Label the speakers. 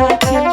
Speaker 1: আমার আইয়াছে